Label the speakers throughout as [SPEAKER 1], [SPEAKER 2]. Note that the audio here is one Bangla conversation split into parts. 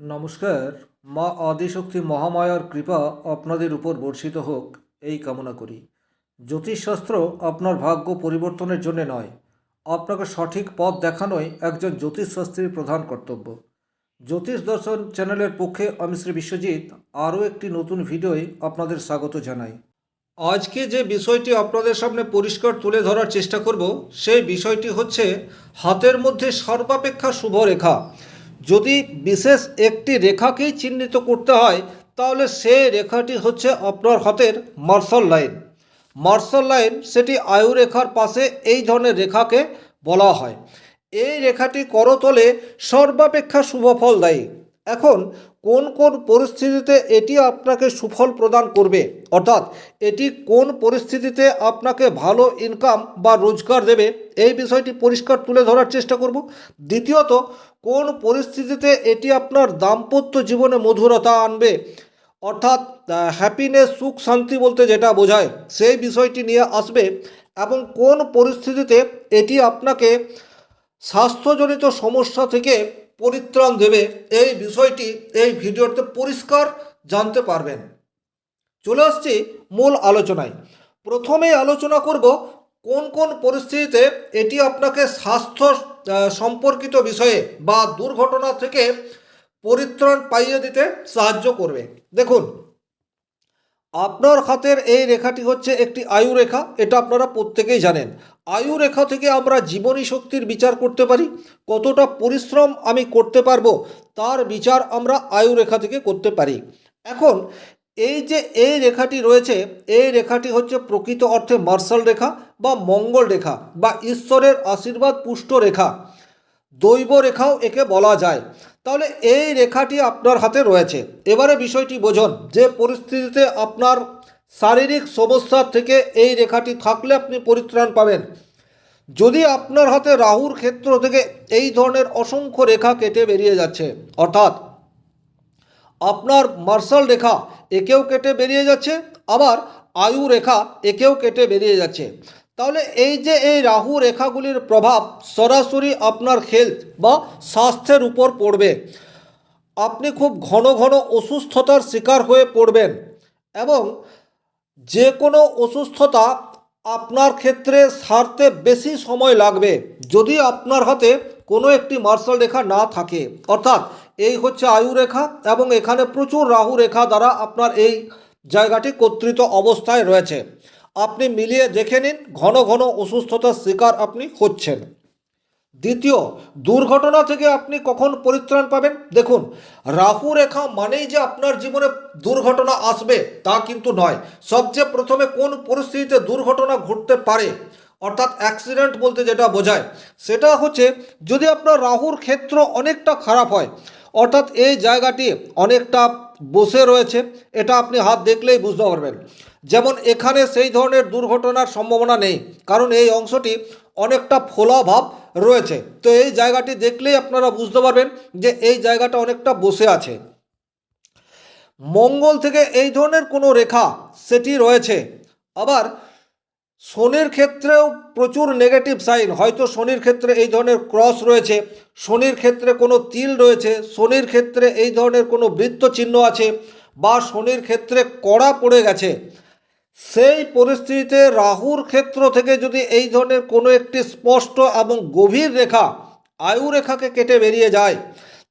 [SPEAKER 1] নমস্কার, মা আদিশক্তি মহামায়ার কৃপা আপনাদের উপর বর্ষিত হোক, এই কামনা করি। জ্যোতিষশাস্ত্র আপনার ভাগ্য পরিবর্তনের জন্য নয়, আপনাকে সঠিক পথ দেখানোই একজন জ্যোতিষশাস্ত্রীর প্রধান কর্তব্য। জ্যোতিষ দর্শন চ্যানেলের পক্ষে আমি শ্রী বিশ্বজিৎ, আরও একটি নতুন ভিডিওয় আপনাদের স্বাগত জানাই। আজকে যে বিষয়টি আপনাদের সামনে পরিষ্কার তুলে ধরার চেষ্টা করব, সেই বিষয়টি হচ্ছে হাতের মধ্যে সর্বাপেক্ষা শুভ রেখা। যদি বিশেষ একটি রেখাকেই চিহ্নিত করতে হয়, তাহলে সেই রেখাটি হচ্ছে আপনার হাতের মার্শাল লাইন। মার্শাল লাইন সেটি আয়ু রেখার পাশে এই ধরনের রেখাকে বলা হয়। এই রেখাটি করতলে সর্বাপেক্ষা শুভ ফল দেয়। এখন কোন কোন পরিস্থিতিতে এটি আপনাকে সুফল প্রদান করবে? অর্থাৎ এটি কোন পরিস্থিতিতে আপনাকে ভালো ইনকাম বা রোজগার দেবে? এই বিষয়টি পরিষ্কার তুলে ধরার চেষ্টা করব। দ্বিতীয়ত, কোন পরিস্থিতিতে এটি আপনার দাম্পত্য জীবনে মধুরতা আনবে? অর্থাৎ হ্যাপিনেস সুখ, শান্তি বলতে যেটা বোঝায়, সেই বিষয়টি নিয়ে আসবে এবং কোন পরিস্থিতিতে এটি আপনাকে স্বাস্থ্যজনিত সমস্যা থেকে পরিত্রাণ দেবে। এই বিষয়টি এই ভিডিওতে পরিষ্কার জানতে পারবেন। চলে আসছি মূল আলোচনায়। প্রথমে আলোচনা করব কোন কোন পরিস্থিতিতে এটি আপনাকে স্বাস্থ্য সম্পর্কিত বিষয়ে বা দুর্ঘটনা থেকে পরিত্রাণ পাইয়ে দিতে সাহায্য করবে। দেখুন আপনার হাতের এই রেখাটি হচ্ছে একটি আয়ু রেখা, এটা আপনারা প্রত্যেকেই জানেন। আয়ু রেখা থেকে আমরা জীবনী শক্তির বিচার করতে পারি, কতটা পরিশ্রম আমি করতে পারব, তার বিচার আমরা আয়ু রেখা থেকে করতে পারি। এখন, এই যে এই রেখাটি রয়েছে, এই রেখাটি হচ্ছে প্রকৃত অর্থে মার্শাল রেখা বা মঙ্গল রেখা বা ঈশ্বরের আশীর্বাদ পুষ্ট রেখা। দৈব রেখাও একে বলা যায়। তাহলে এই রেখাটি আপনার হাতে রয়েছে। এবারে বিষয়টি বোঝুন যে পরিস্থিতিতে আপনার শারীরিক সমস্যা থেকে এই রেখাটি থাকলে আপনি পরিত্রাণ পাবেন। যদি আপনার হাতে রাহুর ক্ষেত্র থেকে এই ধরনের অসংখ্য রেখা কেটে বেরিয়ে যাচ্ছে, অর্থাৎ আপনার মার্শাল রেখা একেও কেটে বেরিয়ে যাচ্ছে, আবার আয়ু রেখা একেও কেটে বেরিয়ে যাচ্ছে। তাহলে এই যে এই রাহু রেখাগুলির প্রভাব সরাসরি আপনার হেলথ বা স্বাস্থ্যের উপর পড়বে। আপনি খুব ঘন ঘন অসুস্থতার শিকার হয়ে পড়বেন এবং যে কোনো অসুস্থতা আপনার ক্ষেত্রে সারতে বেশি সময় লাগবে যদি আপনার হাতে কোনো একটি মার্শাল রেখা না থাকে। অর্থাৎ এই হচ্ছে আয়ু রেখা এবং এখানে প্রচুর রাহু রেখা দ্বারা আপনার এই জায়গাটি কর্তৃত অবস্থায় রয়েছে। আপনি মিলিয়ে দেখে নিন, ঘন ঘন অসুস্থতার শিকার আপনি হচ্ছেন। দ্বিতীয়, দুর্ঘটনা থেকে আপনি কখন পরিত্রাণ পাবেন? দেখুন, রাহু রেখা মানেই যে আপনার জীবনে দুর্ঘটনা আসবে, তা কিন্তু নয়। সবচেয়ে প্রথমে কোন পরিস্থিতিতে দুর্ঘটনা ঘটতে পারে, অর্থাৎ অ্যাক্সিডেন্ট বলতে যেটা বোঝায়, সেটা হচ্ছে যদি আপনার রাহুর ক্ষেত্র অনেকটা খারাপ হয়, অর্থাৎ এই জায়গাটি অনেকটা বসে রয়েছে, এটা আপনি হাত দেখলেই বুঝতে পারবেন। যেমন এখানে সেই ধরনের দুর্ঘটনার সম্ভাবনা নেই, কারণ এই অংশটি অনেকটা ফোলা ভাব রয়েছে। তো এই জায়গাটি দেখলেই আপনারা বুঝতে পারবেন যে এই জায়গাটা অনেকটা বসে আছে। মঙ্গল থেকে এই ধরনের কোনো রেখা সেটি রয়েছে। আবার শনির ক্ষেত্রেও প্রচুর নেগেটিভ সাইন, হয়তো শনির ক্ষেত্রে এই ধরনের ক্রস রয়েছে, শনির ক্ষেত্রে কোনো তিল রয়েছে, শনির ক্ষেত্রে এই ধরনের কোনো বৃত্ত চিহ্ন আছে, বা শনির ক্ষেত্রে কড়া পড়ে গেছে। সেই পরিস্থিতিতে রাহুর ক্ষেত্র থেকে যদি এই ধরনের কোনো একটি স্পষ্ট এবং গভীর রেখা আয়ু রেখাকে কেটে বেরিয়ে যায়,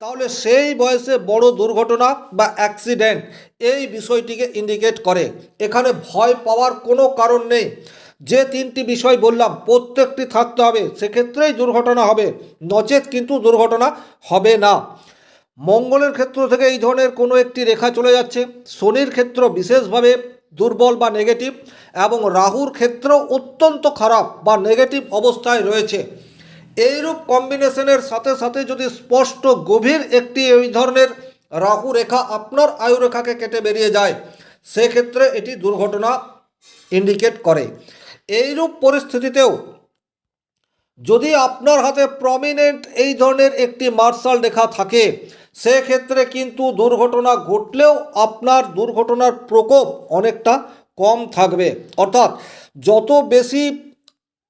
[SPEAKER 1] তাহলে সেই বয়সে বড় দুর্ঘটনা বা অ্যাক্সিডেন্ট এই বিষয়টিকে ইন্ডিকেট করে। এখানে ভয় পাওয়ার কোনো কারণ নেই। যে তিনটি বিষয় বললাম, প্রত্যেকটি থাকতে হবে, সেক্ষেত্রেই দুর্ঘটনা হবে। নচেত কিন্তু দুর্ঘটনা হবে না। মঙ্গলের ক্ষেত্র থেকে এই ধরনের কোনো একটি রেখা চলে যাচ্ছে। শনির ক্ষেত্র বিশেষভাবে দুর্বল বা নেগেটিভ এবং রাহুর ক্ষেত্র অত্যন্ত খারাপ বা নেগেটিভ অবস্থায় রয়েছে। এইরূপ কম্বিনেশনের সাথে সাথে যদি স্পষ্ট গভীর একটি এই ধরনের রাহু রেখা আপনার আয়ু রেখাকে কেটে বেরিয়ে যায়, সেক্ষেত্রে এটি দুর্ঘটনা ইন্ডিকেট করে। এইরূপ পরিস্থিতিতেও যদি আপনার হাতে প্রমিনেন্ট এই ধরনের একটি মার্শাল রেখা থাকে সেক্ষেত্রে কিন্তু দুর্ঘটনা ঘটলেও আপনার দুর্ঘটনার প্রকোপ অনেকটা কম থাকবে। অর্থাৎ যত বেশি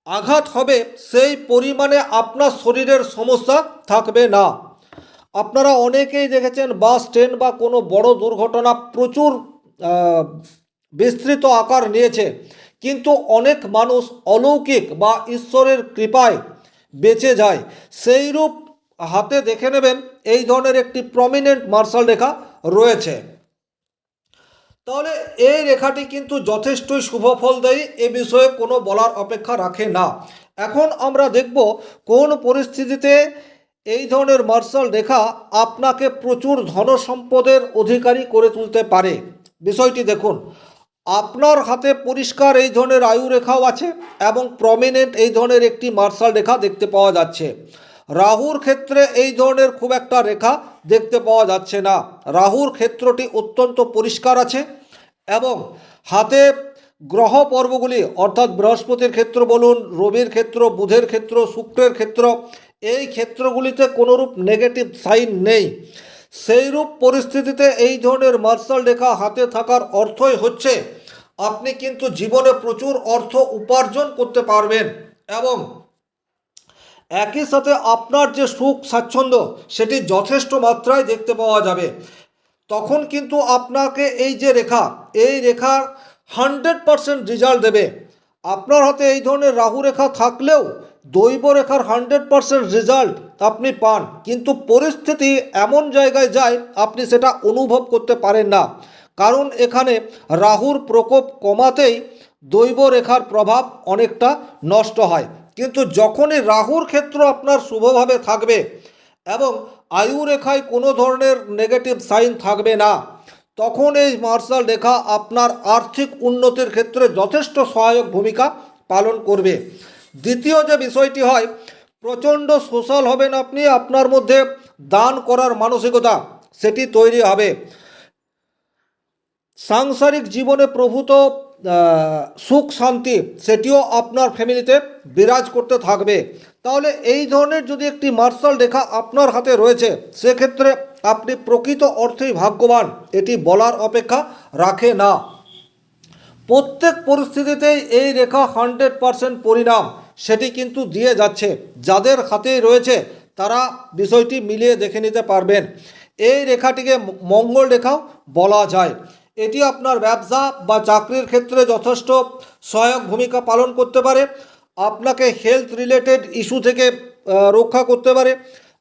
[SPEAKER 1] আঘাত হবে, সেই পরিমাণে আপনার শরীরের সমস্যা থাকবে না। আপনারা অনেকেই দেখেছেন বাস, ট্রেন বা কোনো বড় দুর্ঘটনা প্রচুর বিস্তৃত আকার নিয়েছে। কিন্তু অনেক মানুষ অলৌকিক বা ঈশ্বরের কৃপায় বেঁচে যায়। সেইরূপ হাতে দেখে নেবেন এই ধরনের একটি প্রমিনেন্ট মার্শাল রেখা রয়েছে। তাহলে এই রেখাটি কিন্তু যথেষ্টই শুভ ফল দেয়, এ বিষয়ে কোনো বলার অপেক্ষা রাখে না। এখন আমরা দেখব কোন পরিস্থিতিতে এই ধরনের মার্শাল রেখা আপনাকে প্রচুর ধন সম্পদের অধিকারী করে তুলতে পারে। বিষয়টি দেখুন, আপনার হাতে পরিষ্কার এই ধরনের আয়ু রেখাও আছে এবং প্রমিনেন্ট এই ধরনের একটি মার্শাল রেখা দেখতে পাওয়া যাচ্ছে। রাহুর ক্ষেত্রে এই ধরনের খুব একটা রেখা দেখতে পাওয়া যাচ্ছে না। রাহুর ক্ষেত্রটি অত্যন্ত পরিষ্কার আছে এবং হাতে গ্রহ পর্বগুলি, অর্থাৎ বৃহস্পতির ক্ষেত্র বলুন, রবির ক্ষেত্র, বুধের ক্ষেত্র, শুক্রের ক্ষেত্র, এই ক্ষেত্রগুলিতে কোনোরূপ নেগেটিভ সাইন নেই। সেইরূপ পরিস্থিতিতে এই ধরনের মার্শাল রেখা হাতে থাকার অর্থই হচ্ছে, আপনি কিন্তু জীবনে প্রচুর অর্থ উপার্জন করতে পারবেন এবং একই সাথে আপনার যে সুখ, স্বাচ্ছন্দ্য, সেটি যথেষ্ট মাত্রায় দেখতে পাওয়া যাবে। তখন কিন্তু আপনাকে এই যে রেখা, এই রেখার হান্ড্রেড পারসেন্ট রেজাল্ট দেবে। আপনার হাতে এই ধরনের রাহু রেখা থাকলেও দৈব রেখার হান্ড্রেড পারসেন্ট রেজাল্ট আপনি পান। কিন্তু পরিস্থিতি এমন জায়গায় যায়, আপনি সেটা অনুভব করতে পারেন না। কারণ এখানে রাহুর প্রকোপ কমাতেই দৈব রেখার প্রভাব অনেকটা নষ্ট হয়। কিন্তু যখনই রাহুর ক্ষেত্র আপনার শুভভাবে থাকবে এবং আয়ু রেখায় কোনো ধরনের নেগেটিভ সাইন থাকবে না, তখন এই মার্শাল রেখা আপনার আর্থিক উন্নতির ক্ষেত্রে যথেষ্ট সহায়ক ভূমিকা পালন করবে। দ্বিতীয় যে বিষয়টি হয়, প্রচণ্ড সোশ্যাল হবেন আপনি, আপনার মধ্যে দান করার মানসিকতা সেটি তৈরি হবে। সাংসারিক জীবনে প্রভূত সুখ, শান্তি, সেটিও আপনার ফ্যামিলিতে বিরাজ করতে থাকবে। তাহলে এই ধরনের যদি একটি মার্শাল রেখা আপনার হাতে রয়েছে, সেক্ষেত্রে আপনি প্রকৃত অর্থেই ভাগ্যবান। এটি বলার অপেক্ষা রাখে না। প্রত্যেক পরিস্থিতিতেই এই রেখা হান্ড্রেড পারসেন্ট পরিণাম। সেটি কিন্তু দিয়ে যাচ্ছে। যাদের হাতেই রয়েছে, তারা বিষয়টি মিলিয়ে দেখে নিতে পারবেন। এই রেখাটিকে মঙ্গল রেখাও বলা যায়। এটি আপনার ব্যবসা বা চাকরির ক্ষেত্রে যথেষ্ট সহায়ক ভূমিকা পালন করতে পারে। আপনাকে হেলথ রিলেটেড ইস্যু থেকে রক্ষা করতে পারে।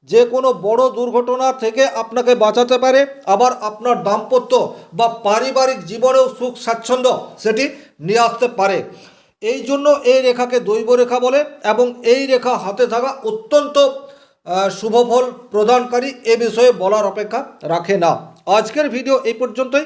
[SPEAKER 1] যে কোনো বড় দুর্ঘটনা থেকে আপনাকে বাঁচাতে পারে। আবার আপনার দাম্পত্য বা পারিবারিক জীবনেও সুখ স্বাচ্ছন্দ্য সেটি নিয়ে আসতে পারে। এই জন্য এই রেখাকে দৈব রেখা বলে এবং এই রেখা হাতে থাকা অত্যন্ত শুভফল প্রদানকারী এ বিষয়ে বলার অপেক্ষা রাখে না। আজকের ভিডিও এই পর্যন্তই।